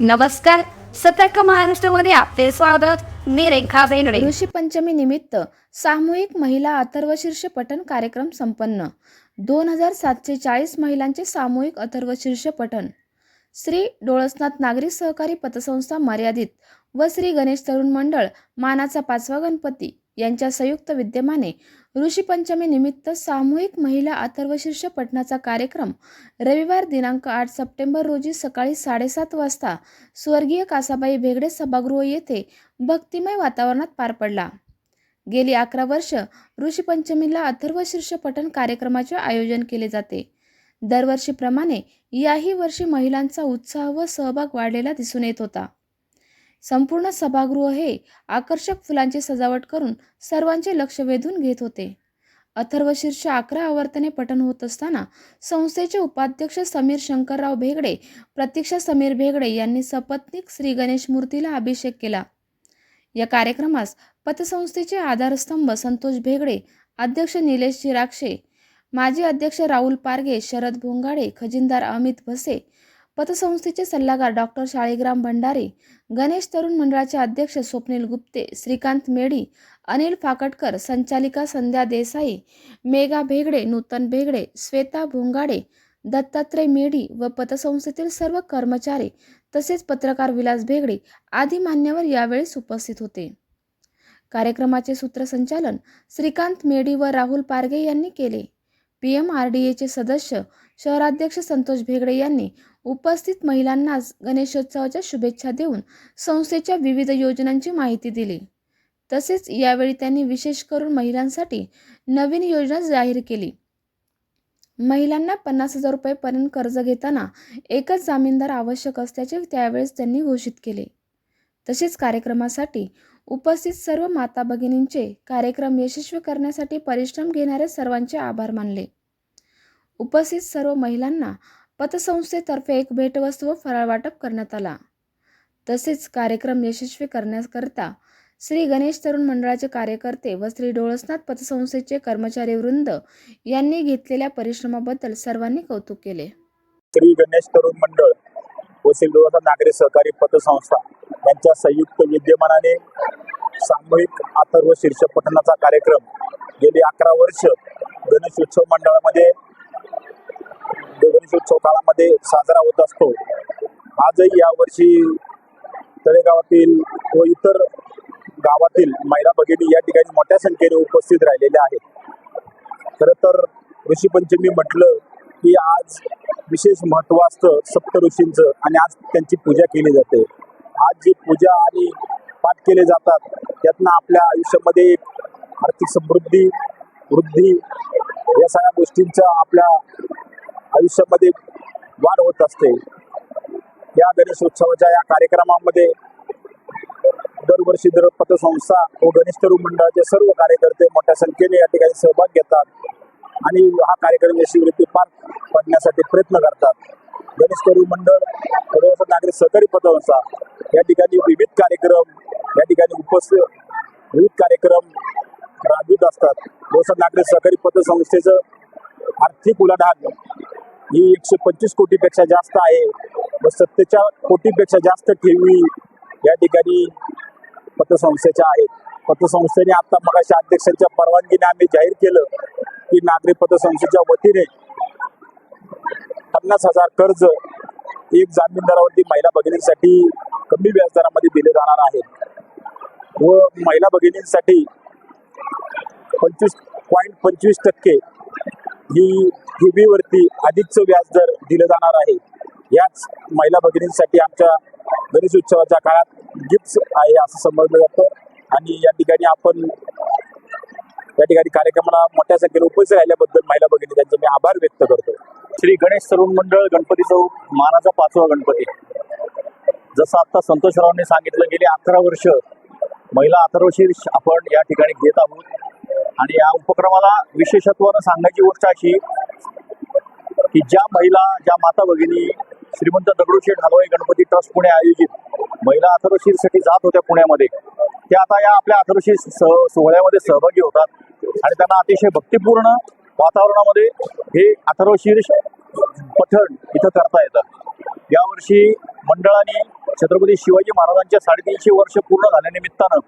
नमस्कार. सतर्क महाराष्ट्रामध्ये आपले स्वागत. मी रेखा बेनडे ऋषी पंचमी निमित्त सामूहिक महिला अथर्वशीर्ष पठण कार्यक्रम संपन्न. दोन हजार सातशे चाळीस महिलांचे सामूहिक अथर्वशीर्ष पठण. श्री डोळसनाथ नागरी सहकारी पतसंस्था मर्यादित व श्री गणेश तरुण मंडळ मानाचा पाचवा गणपती. यांच्या संयुक्त विद्यमाने ऋषीपंचमी निमित्त सामूहिक महिला अथर्वशीर्ष पठणाचा कार्यक्रम रविवार दिनांक आठ सप्टेंबर रोजी सकाळी साडेसात वाजता स्वर्गीय कासाबाई भेगडे सभागृह येथे भक्तिमय वातावरणात पार पडला. गेली अकरा वर्ष ऋषीपंचमीला अथर्वशीर्ष पठण कार्यक्रमाचे आयोजन केले जाते. दरवर्षीप्रमाणे याही वर्षी महिलांचा उत्साह व सहभाग वाढलेला दिसून येत होता. संपूर्ण सभागृह हे आकर्षक फुलांची सजावट करून सर्वांचे लक्ष वेधून घेत होते. अथर्वशीर्ष अकरा आवर्तने पठण होत असताना संस्थेचे उपाध्यक्ष समीर शंकरराव भेगडे प्रतीक्षा समीर भेगडे यांनी सपत्नीक श्री गणेश मूर्तीला अभिषेक केला. या कार्यक्रमास पतसंस्थेचे आधारस्तंभ संतोष भेगडे अध्यक्ष निलेश चिराक्षे माजी अध्यक्ष राहुल पारगे शरद भोंगाडे खजिनदार अमित भसे पतसंस्थेचे सल्लागार डॉक्टर शाळीग्राम भंडारे गणेश तरुण मंडळाचे अध्यक्ष स्वप्नील गुप्ते श्रीकांत मेढी अनिल फाकटकर संचालिका संध्या देसाई मेघा भेगडे नूतन भेगडे श्वेता भोंगाडे दत्तात्रय मेढी व पतसंस्थेतील सर्व कर्मचारी तसेच पत्रकार विलास भेगडे आदी मान्यवर यावेळेस उपस्थित होते. कार्यक्रमाचे सूत्रसंचालन श्रीकांत मेढी व राहुल पारगे यांनी केले. पी एम आर डी एचे सदस्य शहराध्यक्ष संतोष भेगडे यांनी उपस्थित महिलांना गणेशोत्सवाच्या शुभेच्छा देऊन संस्थेच्या विविध योजनांची माहिती दिली. तसेच यावेळी त्यांनी विशेष करून महिलांसाठी नवीन योजना जाहीर केली. महिलांना पन्नास हजार रुपयेपर्यंत कर्ज घेताना एकच जामीनदार आवश्यक असल्याचे त्यावेळेस त्यांनी घोषित केले. तसेच कार्यक्रमासाठी उपस्थित सर्व माता भगिनींचे कार्यक्रम यशस्वी करण्यासाठी परिश्रम घेणाऱ्या सर्वांचे आभार मानले. उपस्थित सर्व महिलांना पतसंस्थेतर्फे एक भेटवस्तू व फराळ वाटप करण्यात आला. तसेच कार्यक्रम यशस्वी करण्याकरता श्री गणेश तरुण मंडळाचे कार्यकर्ते व श्री डोळसनाथ पतसंस्थेचे कर्मचारी वृंद यांनी घेतलेल्या परिश्रमाबद्दल सर्वांनी कौतुक केले. श्री गणेश तरुण मंडळ व सिल्लोळचा नागरी सहकारी पतसंस्था यांच्या संयुक्त विद्यमानाने सामूहिक अथर्व शीर्ष पठणाचा कार्यक्रम गेली अकरा वर्ष गणेश उत्सव मंडळामध्ये गणेशोत्सव काळामध्ये साजरा होत असतो. आजही यावर्षी तळेगावातील व इतर गावातील महिला भगिनी या ठिकाणी मोठ्या संख्येने उपस्थित राहिलेल्या आहेत. खरं तर ऋषीपंचमी म्हटलं की आज विशेष महत्त्व असतं सप्त ऋषींचं आणि आज त्यांची पूजा केली जाते. आज जी पूजा आणि पाठ केले जातात त्यातनं आपल्या आयुष्यामध्ये आर्थिक समृद्धी वृद्धी या सगळ्या गोष्टींचा आपल्या आयुष्यामध्ये वाढ होत असते. या गणेशोत्सवाच्या या कार्यक्रमामध्ये दरवर्षी दर पतसंस्था व गणेश तरुण मंडळाचे सर्व कार्यकर्ते मोठ्या संख्येने या ठिकाणी सहभाग घेतात आणि हा कार्यक्रम यशस्वीरित्या पार पडण्यासाठी प्रयत्न करतात. गणेश तरुण मंडळ सर्व नागरिक सहकारी पतसंस्था या ठिकाणी विविध कार्यक्रम या ठिकाणी उपस्थित विविध कार्यक्रम राबवित असतात. दोसा नागरिक सहकारी पतसंस्थेचं आर्थिक उलाढाल ही एकशे पंचवीस कोटीपेक्षा जास्त आहे. व सत्तेच्या कोटीपेक्षा जास्त ठेवी या ठिकाणी पतसंस्थेच्या आहेत. पतसंस्थेने आता मगाशी अध्यक्षांच्या परवानगीने आम्ही जाहीर केलं की नागरी पतसंस्थेच्या वतीने पन्नास हजार कर्ज एक जामीनदारावरती महिला भगिनींसाठी कमी व्याजदरामध्ये दिले जाणार आहे व महिला भगिनींसाठी पंचवीस पॉईंट पंचवीस टक्के ही ठेवीवरती अधिकचं व्याजदर दिलं जाणार आहे. याच महिला भगिनींसाठी आमच्या गणेश उत्सवाच्या काळात गिफ्ट आहे असं समजलं जातं. आणि या ठिकाणी आपण या ठिकाणी कार्यक्रमाला मोठ्या संख्येने उपस्थित राहिल्याबद्दल महिला भगिनी त्यांचे मी आभार व्यक्त करतो. श्री गणेश तरुण मंडळ गणपती चौक मानाचा पाचवा गणपती. जसं आता संतोषरावांनी सांगितलं गेली अकरा वर्ष महिला अथर्वशीर्ष आपण या ठिकाणी घेत आहोत. आणि या उपक्रमाला विशेषत्वानं सांगायची गोष्ट अशी की ज्या महिला ज्या माता भगिनी श्रीमंत दगडूशेठ हलवाई गणपती ट्रस्ट पुणे आयोजित महिला अथर्वशीरसाठी जात होत्या पुण्यामध्ये त्या आता या आपल्या अथर्वशीर सह सोहळ्यामध्ये सहभागी होतात. आणि त्यांना अतिशय भक्तिपूर्ण वातावरणामध्ये हे अथर्वशीर पठण इथं करता येतं. यावर्षी मंडळाने छत्रपती शिवाजी महाराजांच्या साडेतीनशे वर्ष पूर्ण झाल्यानिमित्तानं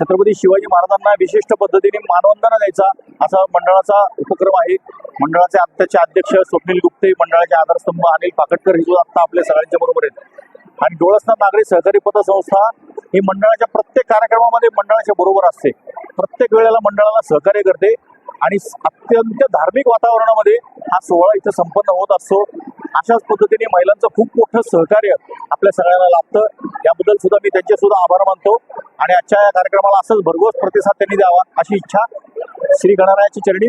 छत्रपती शिवाजी महाराजांना विशिष्ट पद्धतीने मानवंदना द्यायचा असा मंडळाचा उपक्रम आहे. मंडळाचे आत्ताचे अध्यक्ष स्वप्नील गुप्ते मंडळाचे आधारस्तंभ अनिल पाकटकर हे सुद्धा आता आपल्या सगळ्यांच्या बरोबर आहेत. आणि डोळसना नागरी सहकारी पतसंस्था ही मंडळाच्या प्रत्येक कार्यक्रमामध्ये मंडळाच्या बरोबर असते. प्रत्येक वेळेला मंडळाला सहकार्य करते आणि अत्यंत धार्मिक वातावरणामध्ये हा सोहळा इथं संपन्न होत असतो. अशाच पद्धतीने महिलांचं खूप मोठं सहकार्य आपल्या सगळ्यांना लाभतं. याबद्दल सुद्धा मी त्यांचे सुद्धा आभार मानतो. आणि आजच्या या कार्यक्रमाला असंच भरघोस प्रतिसाद त्यांनी द्यावा अशी इच्छा श्री गणरायाची चरणी.